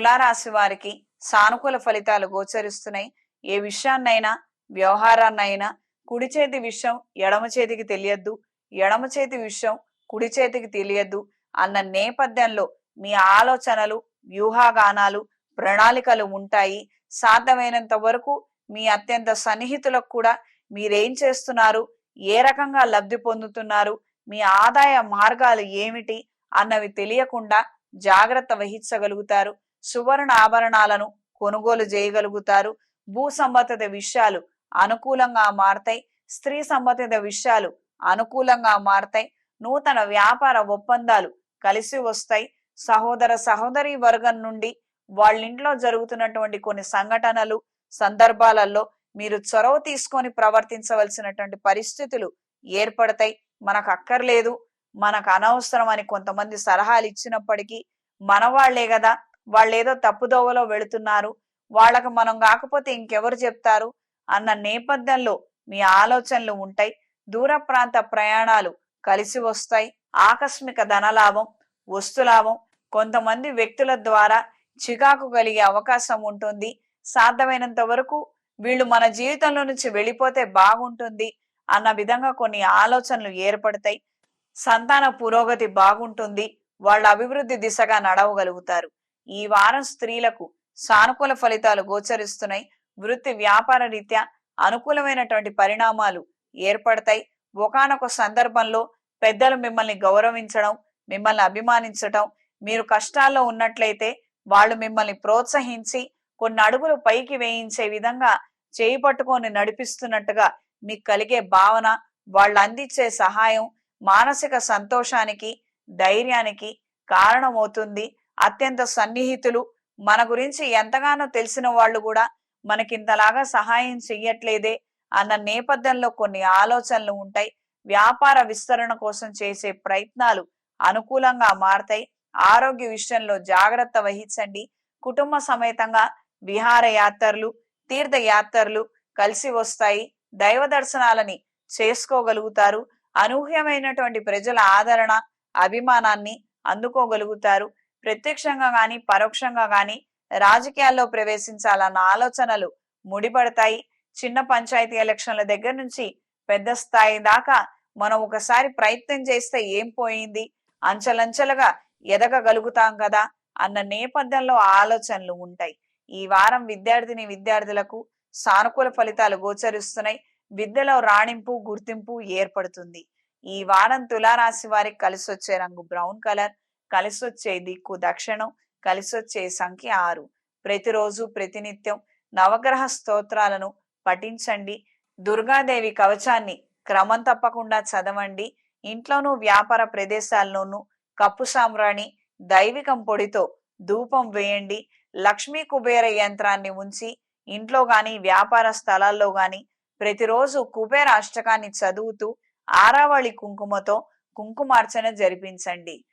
తులారాశి వారికి సానుకూల ఫలితాలు గోచరిస్తున్నాయి. ఏ విషయాన్నైనా వ్యవహారాన్నైనా కుడి చేతి విషయం ఎడమ చేతికి తెలియద్దు. ఎడమ చేతి విషయం కుడి చేతికి తెలియద్దు అన్న నేపథ్యంలో మీ ఆలోచనలు వ్యూహాగానాలు ప్రణాళికలు ఉంటాయి. సాధ్యమైనంత వరకు మీ అత్యంత సన్నిహితులకు కూడా మీరేం చేస్తున్నారు? ఏ రకంగా లబ్ధి పొందుతున్నారు? మీ ఆదాయ మార్గాలు ఏమిటి? అన్నవి తెలియకుండా జాగ్రత్త వహించగలుగుతారు. సువర్ణ ఆభరణాలను కొనుగోలు చేయగలుగుతారు. భూ సంబంధిత విషయాలు అనుకూలంగా మారతాయి. స్త్రీ సంబంధిత విషయాలు అనుకూలంగా మారతాయి. నూతన వ్యాపార ఒప్పందాలు కలిసి వస్తాయి. సహోదర సహోదరి వర్గం నుండి వాళ్ళ ఇంట్లో జరుగుతున్నటువంటి కొన్ని సంఘటనలు సందర్భాలలో మీరు చొరవ తీసుకొని ప్రవర్తించవలసినటువంటి పరిస్థితులు ఏర్పడతాయి. మనకు అక్కర్లేదు. మనకు అనవసరం అని కొంతమంది సలహాలు ఇచ్చినప్పటికీ మనవాళ్ళే కదా. వాళ్ళు ఏదో తప్పుదోవలో వెళుతున్నారు వాళ్ళకు మనం కాకపోతే ఇంకెవరు చెప్తారు అన్న నేపథ్యంలో మీ ఆలోచనలు ఉంటాయి. దూర ప్రాంత ప్రయాణాలు కలిసి వస్తాయి. ఆకస్మిక ధనలాభం వస్తులాభం కొంతమంది వ్యక్తుల ద్వారా చికాకు కలిగే అవకాశం ఉంటుంది. సాధ్యమైనంత వరకు వీళ్ళు మన జీవితంలో నుంచి వెళ్ళిపోతే బాగుంటుంది అన్న విధంగా కొన్ని ఆలోచనలు ఏర్పడతాయి. సంతాన పురోగతి బాగుంటుంది. వాళ్ళ అభివృద్ధి దిశగా నడవగలుగుతారు. ఈ వారం స్త్రీలకు సానుకూల ఫలితాలు గోచరిస్తున్నాయి. వృత్తి వ్యాపార రీత్యా అనుకూలమైనటువంటి పరిణామాలు ఏర్పడతాయి. ఒకనొక సందర్భంలో పెద్దలు మిమ్మల్ని గౌరవించడం మిమ్మల్ని అభిమానించటం మీరు కష్టాల్లో ఉన్నట్లయితే వాళ్ళు మిమ్మల్ని ప్రోత్సహించి కొన్ని అడుగులు పైకి వేయించే విధంగా చేయి పట్టుకొని నడిపిస్తున్నట్టుగా మీకు కలిగే భావన వాళ్ళు అందించే సహాయం మానసిక సంతోషానికి ధైర్యానికి కారణమవుతుంది. అత్యంత సన్నిహితులు. మన గురించి ఎంతగానో తెలిసిన వాళ్ళు కూడా మనకింతలాగా సహాయం చెయ్యట్లేదే అన్న నేపథ్యంలో కొన్ని ఆలోచనలు ఉంటాయి. వ్యాపార విస్తరణ కోసం చేసే ప్రయత్నాలు అనుకూలంగా మారతాయి. ఆరోగ్య విషయంలో జాగ్రత్త వహించండి. కుటుంబ సమేతంగా విహారయాత్రలు తీర్థయాత్రలు కలిసి వస్తాయి. దైవ దర్శనాలని చేసుకోగలుగుతారు. అనూహ్యమైనటువంటి ప్రజల ఆదరణ అభిమానాన్ని అందుకోగలుగుతారు. ప్రత్యక్షంగా గాని పరోక్షంగా గాని రాజకీయాల్లో ప్రవేశించాలన్న ఆలోచనలు ముడిపడతాయి. చిన్న పంచాయతీ ఎలక్షన్ల దగ్గర నుంచి పెద్ద స్థాయి దాకా మనం ఒకసారి ప్రయత్నం చేస్తే ఏం పోయింది? అంచెలంచెలుగా ఎదగగలుగుతాం కదా అన్న నేపథ్యంలో ఆలోచనలు ఉంటాయి. ఈ వారం విద్యార్థిని విద్యార్థులకు సానుకూల ఫలితాలు గోచరిస్తున్నాయి. విద్యలో రాణింపు గుర్తింపు ఏర్పడుతుంది. ఈ వారం తులారాశి వారికి కలిసి వచ్చే రంగు బ్రౌన్ కలర్ కలిసొచ్చే దిక్కు దక్షిణం కలిసొచ్చే సంఖ్య ఆరు. ప్రతిరోజు ప్రతినిత్యం నవగ్రహ స్తోత్రాలను పఠించండి. దుర్గాదేవి కవచాన్ని క్రమం తప్పకుండా చదవండి. ఇంట్లోనూ వ్యాపార ప్రదేశాల్లోనూ కప్పు సామ్రాణి దైవికం పొడితో ధూపం వేయండి. లక్ష్మీ కుబేర యంత్రాన్ని ఉంచి ఇంట్లో గాని వ్యాపార స్థలాల్లో గాని ప్రతిరోజు కుబేర అష్టకాన్ని చదువుతూ ఆరావళి కుంకుమతో కుంకుమార్చన జరిపించండి.